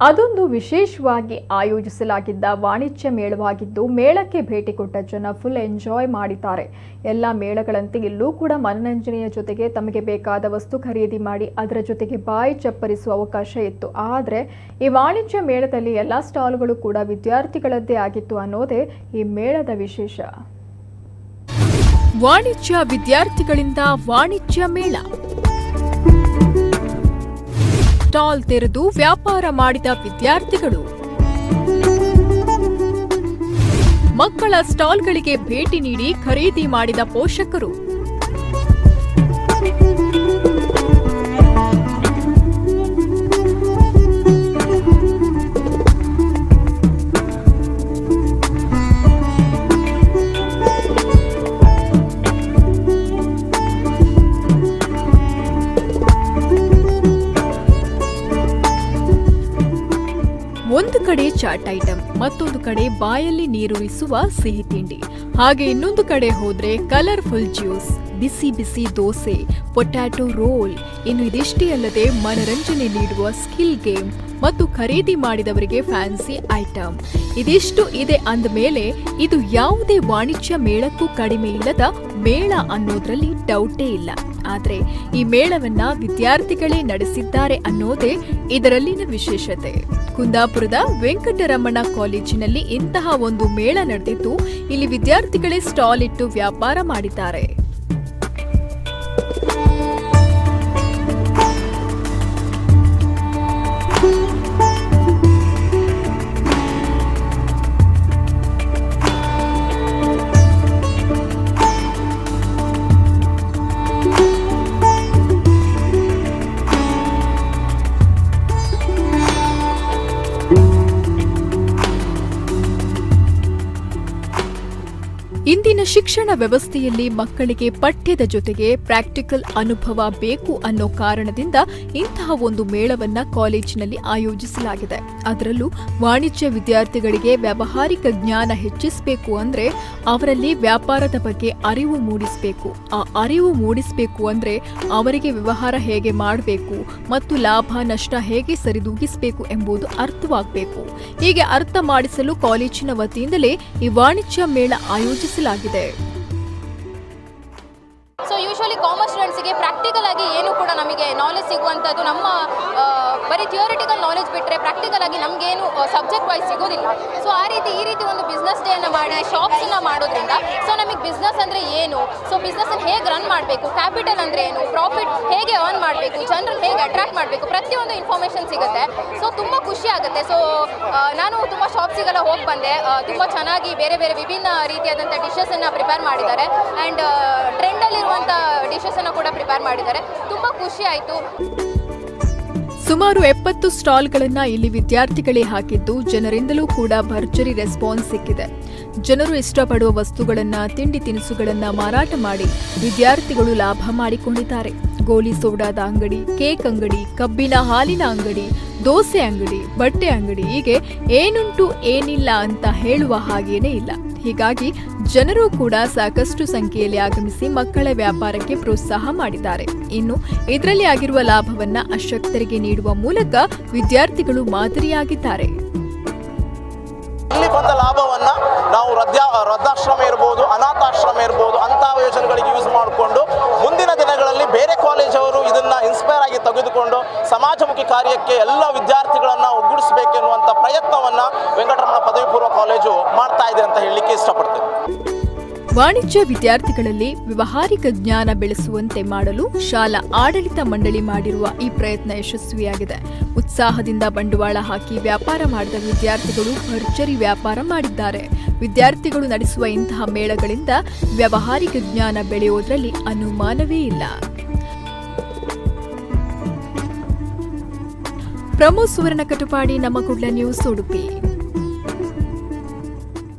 ಅದೊಂದು ವಿಶೇಷವಾಗಿ ಆಯೋಜಿಸಲಾಗಿದ್ದ ವಾಣಿಜ್ಯ ಮೇಳವಾಗಿದ್ದು ಮೇಳಕ್ಕೆ ಭೇಟಿ ಕೊಟ್ಟ ಜನ ಫುಲ್ ಎಂಜಾಯ್ ಮಾಡಿದ್ದಾರೆ. ಎಲ್ಲ ಮೇಳಗಳಂತೆ ಇಲ್ಲೂ ಕೂಡ ಮನರಂಜನೆಯ ಜೊತೆಗೆ ತಮಗೆ ಬೇಕಾದ ವಸ್ತು ಖರೀದಿ ಮಾಡಿ ಅದರ ಜೊತೆಗೆ ಬಾಯಿ ಚಪ್ಪರಿಸುವ ಅವಕಾಶ ಇತ್ತು. ಆದರೆ ಈ ವಾಣಿಜ್ಯ ಮೇಳದಲ್ಲಿ ಎಲ್ಲ ಸ್ಟಾಲ್ಗಳು ಕೂಡ ವಿದ್ಯಾರ್ಥಿಗಳದ್ದೇ ಆಗಿತ್ತು ಅನ್ನೋದೇ ಈ ಮೇಳದ ವಿಶೇಷ. ವಾಣಿಜ್ಯ ವಿದ್ಯಾರ್ಥಿಗಳಿಂದ ವಾಣಿಜ್ಯ ಮೇಳ. ಸ್ಟಾಲ್ ತೆರೆದು ವ್ಯಾಪಾರ ಮಾಡಿದ ವಿದ್ಯಾರ್ಥಿಗಳು. ಮಕ್ಕಳ ಸ್ಟಾಲ್ಗಳಿಗೆ ಭೇಟಿ ನೀಡಿ ಖರೀದಿ ಮಾಡಿದ ಪೋಷಕರು. ಒಂದು ಕಡೆ ಚಾಟ್ ಐಟಂ, ಮತ್ತೊಂದು ಕಡೆ ಬಾಯಲ್ಲಿ ನೀರುರಿಸುವ ಸಿಹಿ ತಿಂಡಿ. ಹಾಗೆ ಇನ್ನೊಂದು ಕಡೆ ಹೋದ್ರೆ ಕಲರ್ಫುಲ್ ಜ್ಯೂಸ್ ಬಿಸಿ ಬಿಸಿ ದೋಸೆ ಪೊಟ್ಯಾಟೊ ರೋಲ್ ಇನ್ನು ಇದಿಷ್ಟೇ ಅಲ್ಲದೆ ಮನರಂಜನೆ ನೀಡುವ ಸ್ಕಿಲ್ ಗೇಮ್ ಮತ್ತು ಖರೀದಿ ಮಾಡಿದವರಿಗೆ ಫ್ಯಾನ್ಸಿ ಐಟಮ್ ಇದಿಷ್ಟು ಇದೆ ಅಂದಮೇಲೆ ಇದು ಯಾವುದೇ ವಾಣಿಜ್ಯ ಮೇಳಕ್ಕೂ ಕಡಿಮೆ ಇಲ್ಲದ ಮೇಳ ಅನ್ನೋದ್ರಲ್ಲಿ ಡೌಟೇ ಇಲ್ಲ. ಆದ್ರೆ ಈ ಮೇಳವನ್ನ ವಿದ್ಯಾರ್ಥಿಗಳೇ ನಡೆಸಿದ್ದಾರೆ ಅನ್ನೋದೇ ಇದರಲ್ಲಿನ ವಿಶೇಷತೆ. ಕುಂದಾಪುರದ ವೆಂಕಟರಮಣ ಕಾಲೇಜಿನಲ್ಲಿ ಇಂತಹ ಒಂದು ಮೇಳ ನಡೆದಿದ್ದು ಇಲ್ಲಿ ವಿದ್ಯಾರ್ಥಿಗಳೇ ಸ್ಟಾಲ್ ಇಟ್ಟು ವ್ಯಾಪಾರ ಮಾಡಿದ್ದಾರೆ. ಇಂದಿನ ಶಿಕ್ಷಣ ವ್ಯವಸ್ಥೆಯಲ್ಲಿ ಮಕ್ಕಳಿಗೆ ಪಠ್ಯದ ಜೊತೆಗೆ ಪ್ರಾಕ್ಟಿಕಲ್ ಅನುಭವ ಬೇಕು ಅನ್ನೋ ಕಾರಣದಿಂದ ಇಂತಹ ಒಂದು ಮೇಳವನ್ನ ಕಾಲೇಜಿನಲ್ಲಿ ಆಯೋಜಿಸಲಾಗಿದೆ. ಅದರಲ್ಲೂ ವಾಣಿಜ್ಯ ವಿದ್ಯಾರ್ಥಿಗಳಿಗೆ ವ್ಯಾವಹಾರಿಕ ಜ್ಞಾನ ಹೆಚ್ಚಿಸಬೇಕು ಅಂದ್ರೆ ಅವರಲ್ಲಿ ವ್ಯಾಪಾರದ ಬಗ್ಗೆ ಅರಿವು ಮೂಡಿಸಬೇಕು. ಆ ಅರಿವು ಮೂಡಿಸಬೇಕು ಅಂದ್ರೆ ಅವರಿಗೆ ವ್ಯವಹಾರ ಹೇಗೆ ಮಾಡಬೇಕು ಮತ್ತು ಲಾಭ ನಷ್ಟ ಹೇಗೆ ಸರಿದೂಗಿಸಬೇಕು ಎಂಬುದು ಅರ್ಥವಾಗಬೇಕು. ಹೀಗೆ ಅರ್ಥ ಮಾಡಿಸಲು ಕಾಲೇಜಿನ ವತಿಯಿಂದಲೇ ಈ ವಾಣಿಜ್ಯ ಮೇಳ ಆಯೋಜಿಸಲಾಗಿದೆ ಸೊ ಯೂಶ್ವಲಿ ಕಾಮರ್ಸ್ ಸ್ಟೂಡೆಂಟ್ಸ್ಗೆ ಪ್ರಾಕ್ಟಿಕಲ್ ಆಗಿ ಏನು ಕೂಡ ನಮಗೆ ನಾಲೆಜ್ ಸಿಗುವಂಥದ್ದು ನಮ್ಮ ಬರೀ ಥಿಯೋರಿಟಿಕಲ್ ನಾಲೆಜ್ ಬಿಟ್ಟರೆ ಪ್ರಾಕ್ಟಿಕಲ್ ಆಗಿ ನಮಗೇನು ಸಬ್ಜೆಕ್ಟ್ ವೈಸ್ ಸಿಗೋದಿಲ್ಲ. ಸೊ ಆ ರೀತಿ ಈ ರೀತಿ ಒಂದು ಬಿಸ್ನೆಸ್ ಡೇನ ಮಾಡಿ ಶಾಪ್ಸನ್ನ ಮಾಡೋದ್ರಿಂದ ಸೊ ನಮಗೆ ಬಿಸ್ನೆಸ್ ಅಂದರೆ ಏನು? ಸೊ ಬಿಸ್ನೆಸ್ಸನ್ನು ಹೇಗೆ ರನ್ ಮಾಡಬೇಕು? ಕ್ಯಾಪಿಟಲ್ ಅಂದರೆ ಏನು? ಪ್ರಾಫಿಟ್ ಹೇಗೆ ಅರ್ನ್ ಮಾಡಬೇಕು? ಜನರನ್ನು ಹೇಗೆ ಅಟ್ರಾಕ್ಟ್ ಮಾಡಬೇಕು? ಪ್ರತಿಯೊಂದು ಇನ್ಫಾರ್ಮೇಷನ್ ಸಿಗುತ್ತೆ. ಸೊ ತುಂಬ ಖುಷಿ ಆಗುತ್ತೆ. ಸೊ ನಾನು ತುಂಬ ಶಾಪ್ಸಿಗೆಲ್ಲ ಹೋಗಿ ಬಂದೆ. ತುಂಬ ಚೆನ್ನಾಗಿ ಬೇರೆ ಬೇರೆ ವಿಭಿನ್ನ ರೀತಿಯಾದಂಥ ಡಿಶಸನ್ನು ಪ್ರಿಪೇರ್ ಮಾಡಿದ್ದಾರೆ. ಆ್ಯಂಡ್ ಟ್ರೆಂಡಲ್ಲಿರುವಂಥ ಡಿಶಸನ್ನು ಕೂಡ ಪ್ರಿಪೇರ್ ಮಾಡಿದ್ದಾರೆ. ತುಂಬ ಖುಷಿ ಆಯಿತು. ಸುಮಾರು ಎಪ್ಪತ್ತು ಸ್ಟಾಲ್ಗಳನ್ನು ಇಲ್ಲಿ ವಿದ್ಯಾರ್ಥಿಗಳೇ ಹಾಕಿದ್ದು ಜನರಿಂದಲೂ ಕೂಡ ಭರ್ಜರಿ ರೆಸ್ಪಾನ್ಸ್ ಸಿಕ್ಕಿದೆ. ಜನರು ಇಷ್ಟಪಡುವ ವಸ್ತುಗಳನ್ನು, ತಿಂಡಿ ತಿನಿಸುಗಳನ್ನು ಮಾರಾಟ ಮಾಡಿ ವಿದ್ಯಾರ್ಥಿಗಳು ಲಾಭ ಮಾಡಿಕೊಂಡಿದ್ದಾರೆ. ಗೋಲಿ ಸೋಡಾದ ಅಂಗಡಿ, ಕೇಕ್ ಅಂಗಡಿ, ಕಬ್ಬಿನ ಹಾಲಿನ ಅಂಗಡಿ, ದೋಸೆ ಅಂಗಡಿ, ಬಟ್ಟೆ ಅಂಗಡಿ ಹೀಗೆ ಏನುಂಟು ಏನಿಲ್ಲ ಅಂತ ಹೇಳುವ ಹಾಗೇನೇ ಇಲ್ಲ. ಹೀಗಾಗಿ ಜನರು ಕೂಡ ಸಾಕಷ್ಟು ಸಂಖ್ಯೆಯಲ್ಲಿ ಆಗಮಿಸಿ ಮಕ್ಕಳ ವ್ಯಾಪಾರಕ್ಕೆ ಪ್ರೋತ್ಸಾಹ ಮಾಡಿದ್ದಾರೆ. ಇನ್ನು ಇದರಲ್ಲಿ ಆಗಿರುವ ಲಾಭವನ್ನ ಅಶಕ್ತರಿಗೆ ನೀಡುವ ಮೂಲಕ ವಿದ್ಯಾರ್ಥಿಗಳು ಮಾದರಿಯಾಗಿದ್ದಾರೆ. ಇಲ್ಲಿ ಬಂದ ಲಾಭವನ್ನ ನಾವು ವೃದ್ಧಾ ವೃದ್ಧಾಶ್ರಮ ಇರ್ಬೋದು, ಅನಾಥಾಶ್ರಮ ಇರ್ಬೋದು ಅಂತ ಯೋಜನೆಗಳಿಗೆ ಯೂಸ್ ಮಾಡಿಕೊಂಡು ಮುಂದಿನ ದಿನಗಳಲ್ಲಿ ಬೇರೆ ಕಾಲೇಜವರು ಇದನ್ನ ಇನ್ಸ್ಪೈರ್ ಆಗಿ ತೆಗೆದುಕೊಂಡು ಸಮಾಜಮುಖಿ ಕಾರ್ಯಕ್ಕೆ ಎಲ್ಲ ವಿದ್ಯಾರ್ಥಿಗಳನ್ನ ಒಗ್ಗೂಡಿಸಬೇಕೆನ್ನುವಂಥ ಪ್ರಯತ್ನವನ್ನ ವೆಂಕಟರಮಣ ಇದೆ ಅಂತ ಹೇಳಲಿಕ್ಕೆ ಇಷ್ಟಪಡ್ತೇನೆ. ವಾಣಿಜ್ಯ ವಿದ್ಯಾರ್ಥಿಗಳಲ್ಲಿ ವ್ಯವಹಾರಿಕ ಜ್ಞಾನ ಬೆಳೆಸುವಂತೆ ಮಾಡಲು ಶಾಲಾ ಆಡಳಿತ ಮಂಡಳಿ ಮಾಡಿರುವ ಈ ಪ್ರಯತ್ನ ಯಶಸ್ವಿಯಾಗಿದೆ. ಉತ್ಸಾಹದಿಂದ ಬಂಡವಾಳ ಹಾಕಿ ವ್ಯಾಪಾರ ಮಾಡಿದ ವಿದ್ಯಾರ್ಥಿಗಳು ಭರ್ಜರಿ ವ್ಯಾಪಾರ ಮಾಡಿದ್ದಾರೆ. ವಿದ್ಯಾರ್ಥಿಗಳು ನಡೆಸುವ ಇಂತಹ ಮೇಳಗಳಿಂದ ವ್ಯವಹಾರಿಕ ಜ್ಞಾನ ಬೆಳೆಯುವುದರಲ್ಲಿ ಅನುಮಾನವೇ ಇಲ್ಲ. ಪ್ರಮೋ ಸುವರ್ಣ ಕಟುಪಾಡಿ, ನಮ್ಮ ಕುಡ್ಲ ನ್ಯೂಸ್ ಉಡುಪಿ.